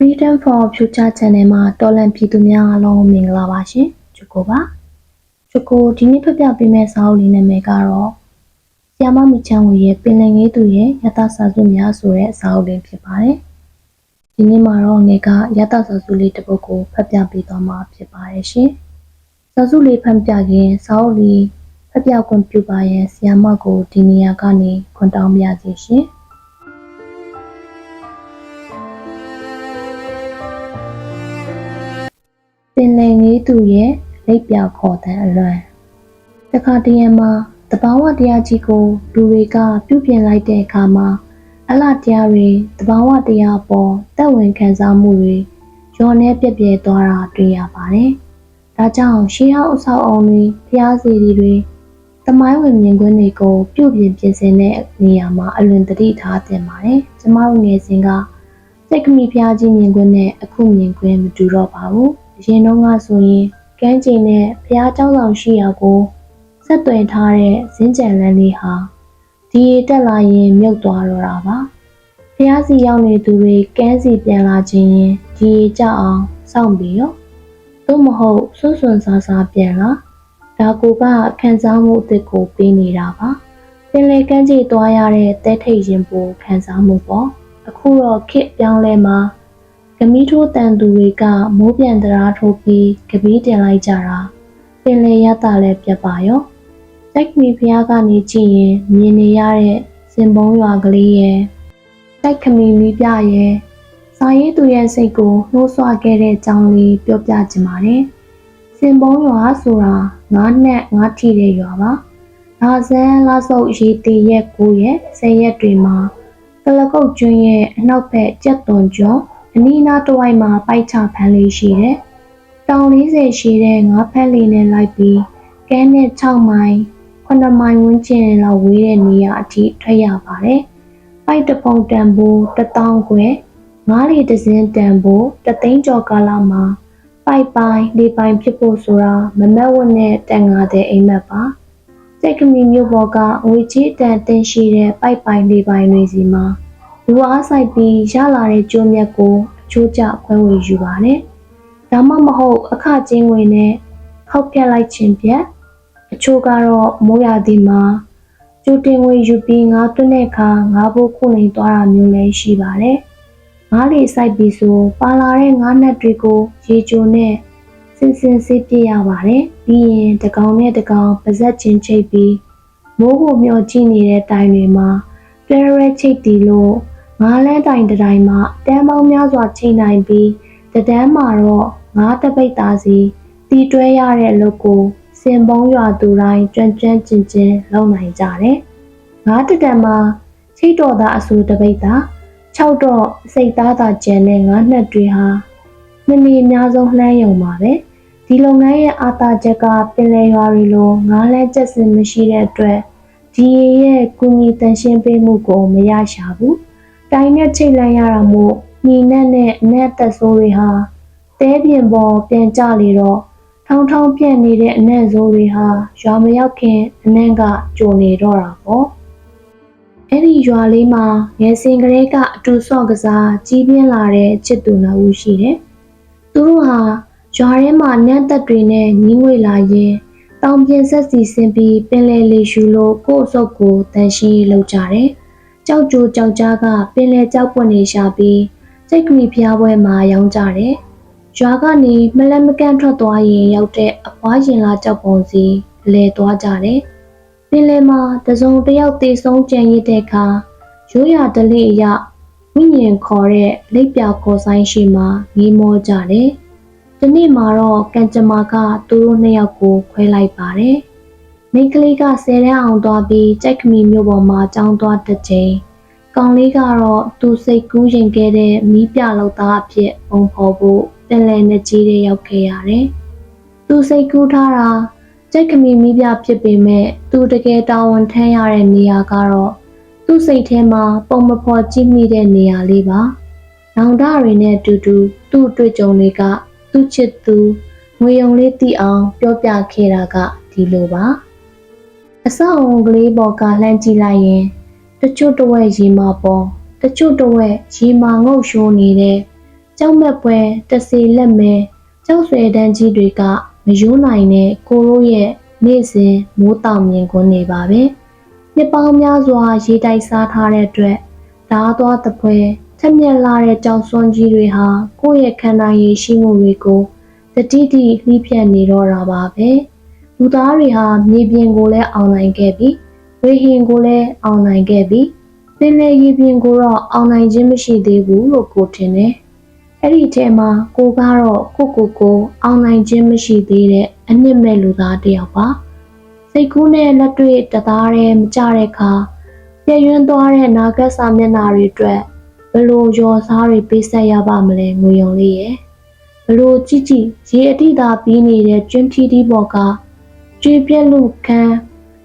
Freedom for Future Channel မှာတော်လန်ပြည်သူများအားလုံးမင်္ဂလာပါရှင်။ချူကိုပါ။ချူကိုဒီနေ့ဖပြပေးမယ့်စာအုပ်လေးနာမည်ကတော့ဆီယာမမီချန်ဝေရဲ့ပင်လယ်ငယ်သူရဲ့ရတစာစုများဆိုတဲ့စာအုပ်လေးဖြစ်ပါတယ်။ဒီနေ့မှာတော့ငယ်ကရတစာစုလေးတစ်ပုဒ်ကိုဖပြပေးသွားမှာဖြစ်ပါတယ်ရှင်။စာစုလေးဖတ်ပြခင်စာအုပ်လေးဖပြခွင့်ပြုပါရဲ့ဆီယာမကိုဒီနေရာကနေခွင့်တောင်းပါရစေရှင်။ သူရဲ့လက်ပြခေါ်တဲ့အလွမ်းတခါတရံမှာတဘာဝတရားကြီးကိုလူတွေကပြုပြင်လိုက်တဲ့အခါမှာအလှတရားတွေတဘာဝတရားပေါ်တက်ဝင်ခံစားမှုတွေရောနေပြက်ပြဲသွားတာတွေ့ရပါတယ်။ဒါကြောင့်ရှေးဟောင်းအဆောက်အအုံတွေဖျားစီတွေတမိုင်းဝင်မြင်ကွင်းတွေကိုပြုပြင်ပြင်ဆင်တဲ့နေရာမှာအလွန်တတိထားတင်ပါတယ်။ကျမတို့ငယ်စဉ်ကစိတ်ကမိဖျားကြီးမြင်ကွင်းနဲ့အခုမြင်ကွင်းမတူတော့ပါဘူး။ အရင်တုန်းကဆိုရင်ကမ်းခြေနဲ့ဘုရားကျောင်းဆောင်ရှိရာကိုဆက်သွယ်ထားတဲ့ဇင်းကြံလန်းလေးဟာဒီရေတက်လာရင်မြုပ်သွားတော့တာပါ။ဘုရားစီရောက်နေသူတွေကမ်းစီပြန်လာခြင်းရင်ဒီရေကြအောင်စောင့်ပြီးရော။သို့မဟုတ်ဆွဆွန်ဆာဆာပြန်လာဒါကိုကခံစားမှုအစ်စ်ကိုပေးနေတာပါ။ပင်လယ်ကမ်းခြေသွားရတဲ့တဲထိတ်ရင်ပိုခံစားမှုပေါ့။အခုတော့ခစ်ပြောင်းလဲမှာ ဂမီးထိုးတန်သူတွေကမိုးပြန်တရားထိုးပြီးကပီးတင်လိုက်ကြတာပင်လေရတာလည်းပြတ်ပါရောစိုက်မီဖျားကနေကြည့်ရင်မြင်နေရတဲ့စင်ပုံးရွာကလေးရဲ့စိုက်ခမီမီပြရဲ့စာရေးသူရဲ့စိတ်ကိုနှိုးဆွခဲ့တဲ့အကြောင်းလေးပြောပြချင်ပါတယ်စင်ပုံးရွာဆိုတာငါးနဲ့ငါးထီတဲ့ရွာပါလာဇန်လာဆုပ်ရေတီရဲ့ကိုရဲ့ဆယ်ရက်တွေမှာကလကုတ်ကျွန်းရဲ့အနောက်ဘက်ကြက်သွန်ကျွန်း အနီးနားတစ်ဝိုက်မှာပိုက်ချဖမ်းလေးရှိတယ်။တောင်40ရှိတဲ့ငါးဖက်လေးနဲ့လိုက်ပြီးကဲနဲ့6မိုင်9မိုင်ဝန်းကျင်လောက်ဝေးတဲ့နေရာအထိထွက်ရပါတယ်။ပိုက်တပုံတန်ဖိုး1000ခွဲငါးလီဒဇင်းတန်ဖိုးတသိန်းကျော်ကာလမှာပိုက်ပိုင်းလေးပိုင်းဖြစ်ဖို့ဆိုတာမမက်ဝတ်နဲ့တန်ငါတဲ့အိမ်မက်ပါ။စိတ်ကမီမျိုးပေါ်ကငွေကြီးတန်တင်ရှိတဲ့ပိုက်ပိုင်းလေးပိုင်းတွေစီမှာ လူအားဆိုင်ပြီးရလာတဲ့ကျိုးမြတ်ကိုအချိုးကျခွဲဝေယူပါတယ်။ဒါမှမဟုတ်အခကျင်းငွေနဲ့ခောက်ပြက်လိုက်ခြင်းပြက်အချို့ကတော့မိုးရသည်မှာကျိုးတင်ငွေယူပြီးငါးသွင်းတဲ့အခါငါးဖို့ခုနေသွားတာမျိုးလည်းရှိပါတယ်။ငါးလေစိုက်ပြီးဆိုပါလာတဲ့ငါးနက်တွေကိုရေချိုနဲ့စင်စင်ဆေးပြရပါတယ်။ပြီးရင်တကောင်နဲ့တကောင်ပါဇက်ချင်းချိတ်ပြီးမိုးကိုမျောကြည့်နေတဲ့တိုင်တွေမှာပြရဲချိတ်တီလို့ ငါးလဲတိုင်တစ်တိုင်မှာတန်းပေါင်းများစွာချိန်နိုင်ပြီးတဒန်းမှာတော့ငါးတပိတ်သားစီတီတွဲရတဲ့အလုပ်ကိုစင်ပုံးရွာသူတိုင်းကြွန့်ကြွန့်ကျင်ကျင်လုပ်နိုင်ကြတယ်။ငါးတတန်မှာချိတ်တော်သားအဆူတပိတ်သား၆တော့စိတ်သားသာကျန်တဲ့ငါးနှစ်တွေဟာမနေအများဆုံးလှမ်းယုံပါပဲ။ဒီလုပ်ငန်းရဲ့အာသာချက်ကပင်လယ်ရွာတွေလိုငါးလဲကျက်စင်မရှိတဲ့အတွက်ဒီရဲ့ကုညီတန်ရှင်းပေးမှုကိုမရရှာဘူး။ တိုင်နဲ့ချိတ်လိုက်ရတာမို့ညီနဲ့နဲ့အနက်သက်ဆိုးတွေဟာတဲပြင်ပေါ်ပြန်ကြလေတော့ထောင်းထောင်းပြက်နေတဲ့အနက်ဆိုးတွေဟာရွာမရောက်ခင်အနက်ကကြုံနေတော့တာပေါ့အဲ့ဒီရွာလေးမှာငယ်စဉ်ကလေးကအတူဆော့ကစားကြီးပြင်းလာတဲ့ချစ်သူနှစ်ဦးရှိတယ်။သူတို့ဟာရွာထဲမှာနတ်သက်တွေနဲ့ညီးငွေလာရင်တောင်ပြင်ဆက်စီဆင်းပြီးပင်လယ်လေရှူလို့ကိုယ့်အစုပ်ကိုတန်ရှင်းလုပ်ကြတယ်။ ကြောက်ကြိုကြောက်ကြားကပင်လယ်ကြောက်ပွက်နေရှာပြီးစိတ်ကမိဖျားပွဲမှာရောင်းကြတယ်။ရွာကနေမလက်မကန့်ထွက်သွားရင်ရောက်တဲ့အပွားရင်လာကြောက်ပုံစီလဲသွားကြတယ်။ပင်လယ်မှာတစုံတယောက်တေဆုံးကြံရစ်တဲ့အခါရိုးရာဒလိအရဝိညာဉ်ခေါ်တဲ့လက်ပြခေါ်ဆိုင်ရှိမှငေးမောကြတယ်။ဒီနေ့မှာတော့ကံကြမ္မာကသူတို့နှစ်ယောက်ကိုခွဲလိုက်ပါတယ်။ မိန်းကလေးကဆယ်တန်းအောင်သွားပြီးကြိုက်ခမီမျိုးပေါ်မှာကြောင်းသွားတစ်ချိန်ကောင်လေးကတော့သူစိတ်ကူးရင်ခဲ့တဲ့မိပြလောက်သားအဖြစ်ပုံဖော်ဖို့ပင်လယ်နဲ့ကြီးတဲ့ရောက်ခဲ့ရတယ်။သူစိတ်ကူးထားတာကြိုက်ခမီမိပြဖြစ်ပေမဲ့သူတကယ်တာဝန်ထမ်းရတဲ့နေရာကတော့သူ့စိတ်ထဲမှာပုံမဖော်ကြည့်မိတဲ့နေရာလေးပါ။နောင်တတွေနဲ့အတူတူသူ့အတွေ့အကြုံတွေကသူ့ချစ်သူငွေယုံလေးသိအောင်ပြောပြခဲ့တာကဒီလိုပါ။ အဆောက်အုံကလေးပေါ်ကလှမ်းကြည့်လိုက်ရင်တချို့တဝက်ရေမာပေါ်တချို့တဝက်ရေမာငုတ်ရှိုးနေတဲ့ကြောက်မက်ပွဲတစီလက်မဲကြောက်ဆွဲတန်းကြီးတွေကမယိုးနိုင်တဲ့ကိုရိုးရဲ့နေ့စဉ်မိုးတောင်မြင်ကွန်းနေပါပဲနှစ်ပေါင်းများစွာရေတိုက်စားထားတဲ့အတွက်ဓာသွားတပွဲထက်မြက်လာတဲ့ကြောက်စွန်းကြီးတွေဟာကိုယ့်ရဲ့ခန္ဓာရည်ရှိမှုတွေကိုတတိတိလှိပြတ်နေတော့တာပါပဲ လူသားတွေဟာမြေပြင်ကိုလည်းအောင်နိုင်ခဲ့ပြီးဝေဟင်ကိုလည်းအောင်နိုင်ခဲ့ပြီးပင်လယ်ရေပြင်ကိုတော့အောင်နိုင်ခြင်းမရှိသေးဘူးလို့ကိုထင်တယ်အဲ့ဒီထဲမှာကိုကတော့ကိုကိုကိုအောင်နိုင်ခြင်းမရှိသေးတဲ့အနှစ်မဲ့လူသားတစ်ယောက်ပါစိတ်ကူးနဲ့လက်တွေ့တသားရဲမကြတဲ့အခါပြည့်ရွံ့သွားတဲ့နာဂတ်စာမျက်နှာတွေအတွက်ဘလို့ရော်စားတွေပေးဆက်ရပါမလဲငွေယုံလေးရဲ့ဘလို့ကြည့်ကြည့်ရေအတိတာပြီးနေတဲ့ကျွန်းထီတီပေါ်က ကျွေပြက်လူခန်း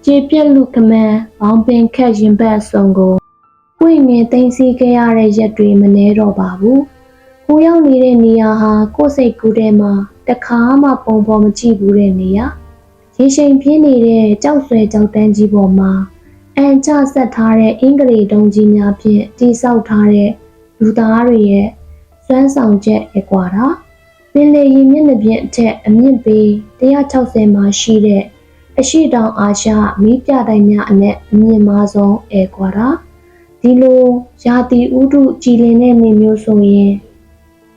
ကျေပြက်လူကမန်းဘောင်ပင်ခက်ရင်ဘတ်ဆုံကိုပွင့်ငင်သိမ်းစီခဲ့ရတဲ့ရက်တွေမနှဲတော့ပါဘူးကိုရောက်နေတဲ့နေရာဟာကိုယ်စိတ်ကူးထဲမှာတခါမှပုံပေါ်မကြည့်ဘူးတဲ့နေရာရေရှိန်ပြင်းနေတဲ့ကြောက်ဆွဲကြောက်တန်းကြီးပေါ်မှာအန်ချဆက်ထားတဲ့အင်္ဂလိပ်တုံးကြီးများဖြင့်တိဆောက်ထားတဲ့လူသားတွေရဲ့စွမ်းဆောင်ချက်ရကွာတာ ပင်လေရင်မျက်နှာပြင်အထက်အမြင့်ပေ160မှာရှိတဲ့အရှိတောင်အာရှမီးပြတိုင်းများအနက်အမြင့်မားဆုံးအဲကွာတာဒီလိုရာသီဥတုကြည်လင်တဲ့နေမျိုးဆိုရင်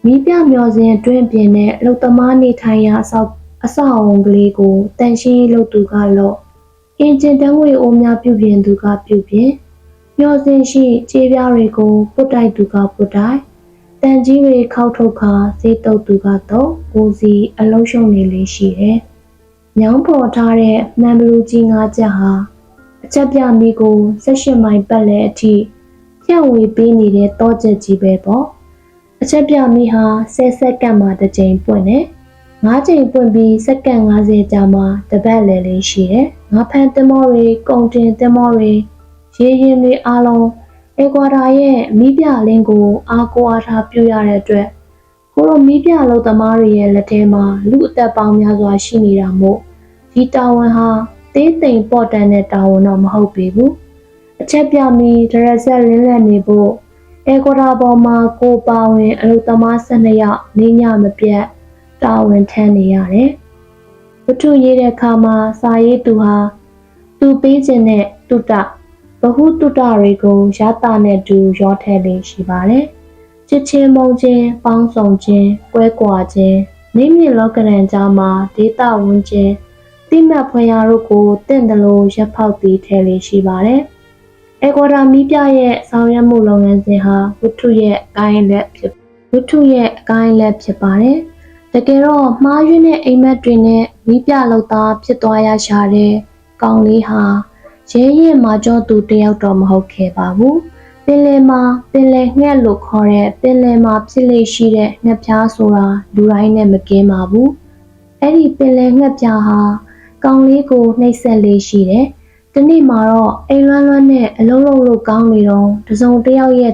မီးပြမျောစဉ်တွင်းပြင်တဲ့အလုတ္တမနေထိုင်ရာအဆောက်အဆောက်အုံကလေးကိုတန်ရှင်းရေးလုပ်သူကလော့အင်ဂျင်တန်းဝေအိုးများပြုပြင်သူကပြုပြင်မျောစဉ်ရှိခြေပြားတွေကိုပုတ်တိုက်သူကပုတ်တိုက် တန်ကြီးတွေခောက်ထုတ်ခါဈေးတုပ်သူကတော့ကိုစီအလုံးရှုံနေလေးရှိတယ်။ညောင်းပေါ်ထားတဲ့မှန်ဘလူကြီးငါးချက်ဟာအချက်ပြမီကို16မိုင်ပတ်လဲအထိဖြန့်ဝေပေးနေတဲ့တောချက်ကြီးပဲပေါ့။အချက်ပြမီဟာ10စက္ကန့်မှတစ်ကြိမ်ပွင့်တယ်။၅ချိန်ပွင့်ပြီးစက္ကန့်90ကြာမှတပတ်လည်လေးရှိတယ်။ငါဖန်တင်မောတွေကုန်တင်တင်မောတွေရေရင်တွေအားလုံး အကွာတာရဲ့မိပြလင်းကိုအားကိုးအားထားပြုရတဲ့အတွက်ကိုလိုမိပြလုံးသမားတွေရဲ့လက်ထဲမှာလူအသက်ပေါင်းများစွာရှိနေတာမို့ဒီတာဝန်ဟာသေးသိမ်ပေါ့တန်တဲ့တာဝန်တော့မဟုတ်ပေဘူးအချက်ပြမီဒရက်ဆက်လင်းလက်နေဖို့အကွာတာပေါ်မှာကိုပါဝင်အလုပ်သမား12ယောက်နေညမပြတ်တာဝန်ထမ်းနေရတယ်ဝတ္ထုရေးတဲ့အခါမှာစာရေးသူဟာသူပေးခြင်းနဲ့တုတ္တ ဗဟုတုတ္တတွေကိုရတာနဲ့တူရောထည့်လေးရှိပါတယ်။ချစ်ချင်းမုန်းချင်းပေါင်းစုံခြင်းကွဲကွာခြင်းမိမိလောကရန်ကြားမှာဒေတာဝင်ခြင်းတိမတ်ဖွယ်ရာတို့ကိုတင့်တယ်လို့ရပ်ဖောက်ပြီးထည့်လေးရှိပါတယ်။အေကွာဒါမီပြရဲ့ဆောင်ရွက်မှုလုပ်ငန်းစဉ်ဟာဝတ္ထုရဲ့အကိုင်းလက်ဖြစ်ဝတ္ထုရဲ့အကိုင်းလက်ဖြစ်ပါတယ်။တကယ်တော့မှားယွင်းတဲ့အိမ်မက်တွေနဲ့မီးပြလောက်သားဖြစ်သွားရရှာတဲ့ကောင်းလေးဟာ ရဲရင်မာကျော်သူတယောက်တော့မဟုတ်ခဲ့ပါဘူးပင်လယ်မှာပင်လယ်ငှက်လို့ခေါ်တဲ့ပင်လယ်မှာဖြစ်လေရှိတဲ့ငှက်ပြားဆိုတာလူတိုင်းနဲ့မကင်းပါဘူးအဲ့ဒီပင်လယ်ငှက်ပြားဟာကောင်းလေးကိုနှိပ်ဆက်လေးရှိတယ်တနေ့မှာတော့အိမ်လွမ်းလွမ်းနဲ့အလုံးလုံးလို့ကောင်းနေတော့တစုံတစ်ယောက်ရဲ့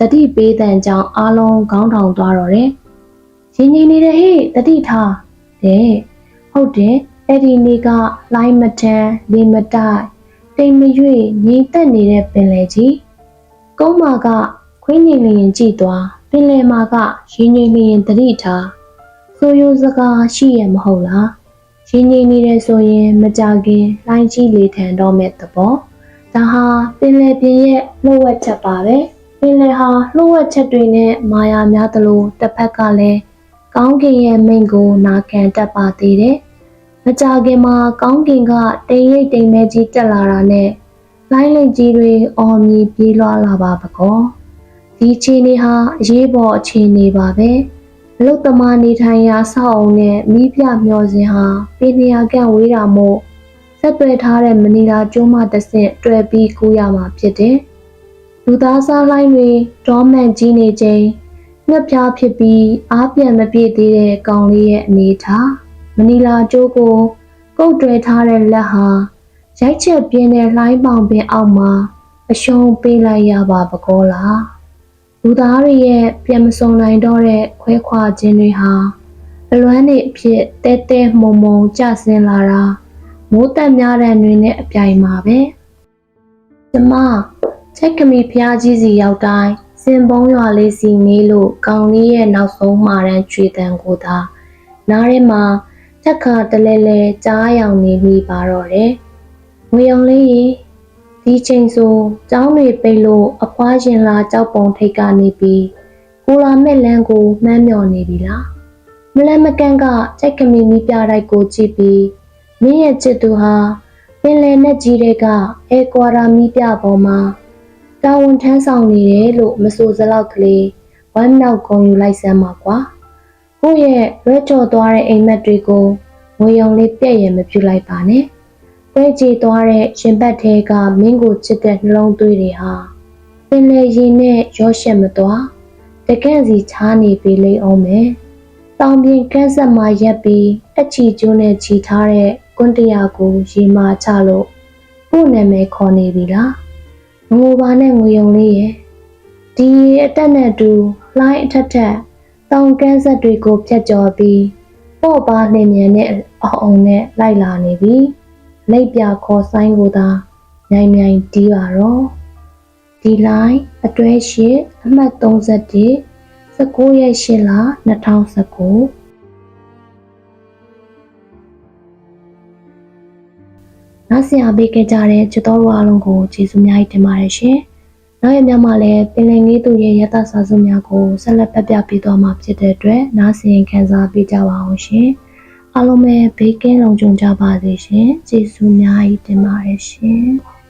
တတိပေးတန်ကြောင့်အားလုံးခေါင်းထောင်သွားတော့တယ်ရင်းငိမ့်နေတဲ့ဟေ့တတိထားတဲ့ဟုတ်တယ်အဲ့ဒီနေ့ကလိုင်းမထန်လေမတိုက် တိမ်မရွေ့ငြိမ်သက်နေတဲ့ပင်လယ်ကြီးကုန်းမာကခွင်းငင်လျင်ကြည့်သွားပင်လယ်မာကရင်းငိမ့်လျင်တတိထားဆိုရိုးစကားရှိရမဟုတ်လားရင်းငိမ့်နေတယ်ဆိုရင်မကြခင်လိုင်းကြီးလေထန်တော့မဲ့သဘောဒါဟာပင်လယ်ပြင်ရဲ့လှုပ်ဝက်ချက်ပါပဲပင်လယ်ဟာလှုပ်ဝက်ချက်တွေနဲ့မာယာများသလိုတစ်ဖက်ကလည်းကောင်းကင်ရဲ့မိန့်ကိုနာခံတတ်ပါသေးတယ် မကြခင်မှာကောင်းကင်ကတိမ်ရိပ်တိမ်မဲကြီးတက်လာတာနဲ့လိုင်းလိတ်ကြီးတွေအော်မြည်ပြေးလွှားလာပါပကောဒီခြေနေဟာအရေးပေါ်အခြေအနေပါပဲအလုတ်သမားနေထိုင်ရာဆောက်အုံနဲ့မိပြမျောစဉ်ဟာပြည်နေရကန့်ဝေးတာမို့ဆက်သွယ်ထားတဲ့မနီလာကျိုးမှတစ်ဆင့်တွဲပြီးကူးရမှာဖြစ်တယ်လူသားစားလိုင်းတွေဒေါမန်ကြီးနေချိန်ငှက်ပြားဖြစ်ပြီးအားပြန်မပြည့်သေးတဲ့ကောင်လေးရဲ့အနေထား မနီလာကျိုးကို ကုတ်တွဲထားတဲ့လက်ဟာရိုက်ချက်ပြင်းတဲ့လှိုင်းပေါင်ပင်အောက်မှာအရှုံးပေးလိုက်ရပါပကောလားလူသားတွေရဲ့ပြန်မစုံနိုင်တော့တဲ့ခွဲခွာခြင်းတွေဟာအလွမ်းနေအဖြစ်တဲတဲမှုံမှုံကျဆင်းလာတာမိုးတက်များတဲ့တွင်နဲ့အပြိုင်မှာပဲကျမချက်ကမီဖျားကြီးစီရောက်တိုင်းစစင်ပုံးရွာလေးစီနေလို့ကောင်လေးရဲ့နောက်ဆုံးမှာတန်းချွေတန်ကိုသာနားထဲမှာ တက်ခါတလဲလဲကြားရောင်နေမိပါတော့တယ်။ငွေရောင်လေးရေဒီချိန်ဆိုကျောင်းတွေပိတ်လို့အဖွားရှင်လာကြောက်ပုံထိတ်ကနေပြီးကိုလာမဲ့လန်းကိုမှန်းမြော်နေပြီလား။မလန်မကန်ကကြိုက်ကမီမီပြတိုက်ကိုကြည့်ပြီးမင်းရဲ့ချစ်သူဟာပင်လယ်နဲ့ကြီးတဲ့ကအဲကွာရာမီပြပေါ်မှာတာဝန်ထမ်းဆောင်နေတယ်လို့မဆိုစလောက်ကလေးဝမ်းမြောက်ဂုဏ်ယူလိုက်စမ်းပါကွာ ကိုယ့်ရဲ့ရွက်ကြော်သွားတဲ့အိမ်မက်တွေကိုငွေရုံလေးပြည့်ရင်မပြူလိုက်ပါနဲ့ပွဲကြည်သွားတဲ့ရှင်ဘတ်ထဲကမင်းကိုချစ်တဲ့နှလုံးသွေးတွေဟာပင်လေရင်နဲ့ရောရှက်မသွားတကန့်စီချားနေပြီလိမ့်အောင်မယ်တောင်ပြင်ကန်းဆက်မှာရက်ပြီးအချီကျိုးနဲ့ချီထားတဲ့ကွန်းတရာကိုရေမာချလို့ကို့နာမည်ခေါ်နေပြီလားငိုပါနဲ့ငွေယုံလေးရဲ့ဒီအတက်နဲ့အတူလှိုင်းအထက်ထက် တောင်ကန်းဆက်တွေကိုဖြတ်ကျော်ပြီးပေါ့ပါနှင်းမြန်နဲ့အောင်အောင်နဲ့လိုက်လာနေပြီလက်ပြခေါ်ဆိုင်ကိုသာမြိုင်မြိုင်တီးပါတော့ဒီလိုင်းအတွဲရှိအမှတ်31 19ရက်8လ2019နောက်ဆရာပေးခဲ့ကြတဲ့ချစ်တော်တို့အားလုံးကိုကျေးဇူးများကြီးတင်ပါတယ်ရှင်။ နောက်ရမြမှာလည်းပင်လယ်ငေးသူရဲ့ရတစာစုများကိုဆက်လက်ဖတ်ပြပေးသွားမှာဖြစ်တဲ့အတွက်နားဆင်ခံစားပေးကြပါအောင်ရှင်။အားလုံးပဲဘေးကင်းလုံခြုံကြပါစေရှင်။ကျေးဇူးများကြီးတင်ပါတယ်ရှင်။